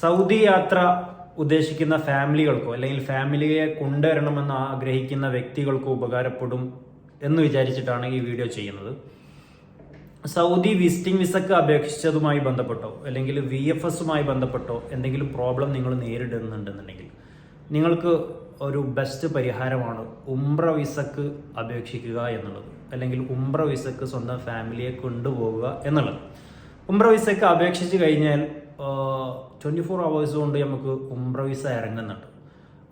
Saudi യാത്ര ഉദ്ദേശിക്കുന്ന ഫാമിലികൾക്കോ അല്ലെങ്കിൽ ഫാമിലിയെ കൊണ്ടുവരണമെന്ന് ആഗ്രഹിക്കുന്ന വ്യക്തികൾക്കോ ഉപകാരപ്പെടും എന്ന് വിചാരിച്ചിട്ടാണ് ഈ വീഡിയോ ചെയ്യുന്നത്. സൗദി വിസിറ്റിംഗ് വിസക്ക് അപേക്ഷിച്ചതുമായി ബന്ധപ്പെട്ടോ അല്ലെങ്കിൽ വി എഫ് എസുമായി ബന്ധപ്പെട്ടോ എന്തെങ്കിലും പ്രോബ്ലം നിങ്ങൾ നേരിടുന്നുണ്ടെന്നുണ്ടെങ്കിൽ നിങ്ങൾക്ക് ഒരു ബെസ്റ്റ് പരിഹാരമാണ് ഉംറ വിസക്ക് അപേക്ഷിക്കുക എന്നുള്ളത് അല്ലെങ്കിൽ ഉംറ വിസക്ക് സ്വന്തം ഫാമിലിയെ കൊണ്ടുപോകുക എന്നുള്ളത്. ഉംറ വിസക്ക് അപേക്ഷിച്ച് കഴിഞ്ഞാൽ ട്വന്റി ഫോർ അവേഴ്സ് കൊണ്ട് നമുക്ക് ഉംറ വിസ ഇറങ്ങുന്നുണ്ട്.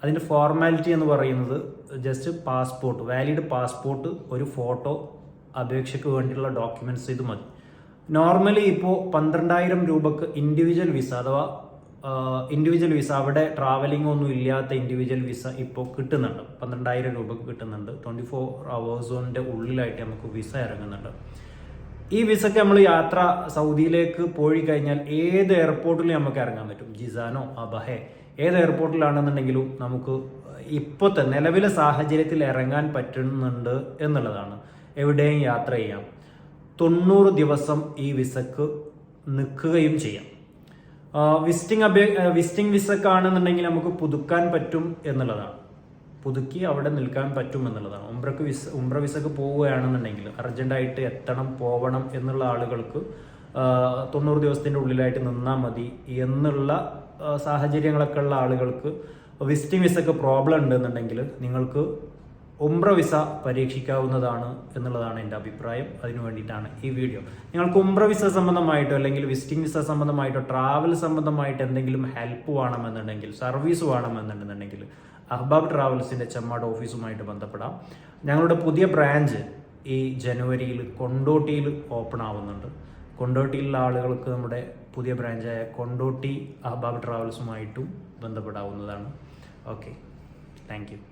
അതിന്റെ ഫോർമാലിറ്റി എന്ന് പറയുന്നത് ജസ്റ്റ് പാസ്പോർട്ട് വാലിഡ് പാസ്പോർട്ട് ഒരു ഫോട്ടോ അപേക്ഷയ്ക്ക് വേണ്ടിയുള്ള ഡോക്യുമെന്റ്സ് ഇത് മതി. നോർമലി ഇപ്പോൾ പന്ത്രണ്ടായിരം രൂപക്ക് ഇൻഡിവിജ്വൽ വിസ അഥവാ ഇൻഡിവിജ്വൽ വിസ അവിടെ ട്രാവലിംഗ് ഒന്നും ഇല്ലാത്ത ഇൻഡിവിജ്വൽ വിസ ഇപ്പോൾ കിട്ടുന്നുണ്ട്. പന്ത്രണ്ടായിരം രൂപക്ക് കിട്ടുന്നുണ്ട്. ട്വന്റി ഫോർ അവേഴ്സിന്റെ ഉള്ളിലായിട്ട് നമുക്ക് വിസ ഇറങ്ങുന്നുണ്ട്. ഈ വിസക്ക് നമ്മൾ യാത്ര സൗദിയിലേക്ക് പോയി കഴിഞ്ഞാൽ ഏത് എയർപോർട്ടിലും നമുക്ക് ഇറങ്ങാൻ പറ്റും. ജിസാനോ അബഹെ ഏത് എയർപോർട്ടിലാണെന്നുണ്ടെങ്കിലും നമുക്ക് ഇപ്പോഴത്തെ നിലവിലെ സാഹചര്യത്തിൽ ഇറങ്ങാൻ പറ്റുന്നുണ്ട് എന്നുള്ളതാണ്. എവിടെയും യാത്ര ചെയ്യാം. തൊണ്ണൂറ് ദിവസം ഈ വിസക്ക് നിൽക്കുകയും ചെയ്യാം. വിസിറ്റിംഗ് അപേ വിസിറ്റിംഗ് വിസക്കാണെന്നുണ്ടെങ്കിൽ നമുക്ക് പുതുക്കാൻ പറ്റും എന്നുള്ളതാണ്. പുതുക്കി അവിടെ നിൽക്കാൻ പറ്റും എന്നുള്ളതാണ്. ഉംറക്ക് വിസ ഉംറ വിസക്ക് പോവുകയാണെന്നുണ്ടെങ്കിൽ അർജന്റായിട്ട് എത്തണം പോവണം എന്നുള്ള ആളുകൾക്ക് തൊണ്ണൂറ് ദിവസത്തിന്റെ ഉള്ളിലായിട്ട് നിന്നാൽ മതി എന്നുള്ള സാഹചര്യങ്ങളൊക്കെ ഉള്ള ആളുകൾക്ക് വിസിറ്റിംഗ് വിസക്ക് പ്രോബ്ലം ഉണ്ടെന്നുണ്ടെങ്കിൽ നിങ്ങൾക്ക് ഉംറ വിസ പരീക്ഷിക്കാവുന്നതാണ് എന്നുള്ളതാണ് എന്റെ അഭിപ്രായം. അതിനു വേണ്ടിയിട്ടാണ് ഈ വീഡിയോ. നിങ്ങൾക്ക് ഉംറ വിസ സംബന്ധമായിട്ടോ അല്ലെങ്കിൽ വിസിറ്റിംഗ് വിസ സംബന്ധമായിട്ടോ ട്രാവൽ സംബന്ധമായിട്ട് എന്തെങ്കിലും ഹെൽപ്പ് വേണമെന്നുണ്ടെങ്കിൽ സർവീസ് വേണമെന്നുണ്ടെന്നുണ്ടെങ്കിൽ അഹ്ബാബ് ട്രാവൽസിന്റെ ചെമ്മാട് ഓഫീസുമായിട്ട് ബന്ധപ്പെടാം. ഞങ്ങളുടെ പുതിയ ബ്രാഞ്ച് ഈ ജനുവരിയിൽ കൊണ്ടോട്ടിയിൽ ഓപ്പൺ ആവുന്നുണ്ട്. കൊണ്ടോട്ടിയിലുള്ള ആളുകൾക്ക് നമ്മുടെ പുതിയ ബ്രാഞ്ചായ കൊണ്ടോട്ടി അഹ്ബാബ് ട്രാവൽസുമായിട്ടും ബന്ധപ്പെടാവുന്നതാണ്. ഓക്കെ. താങ്ക്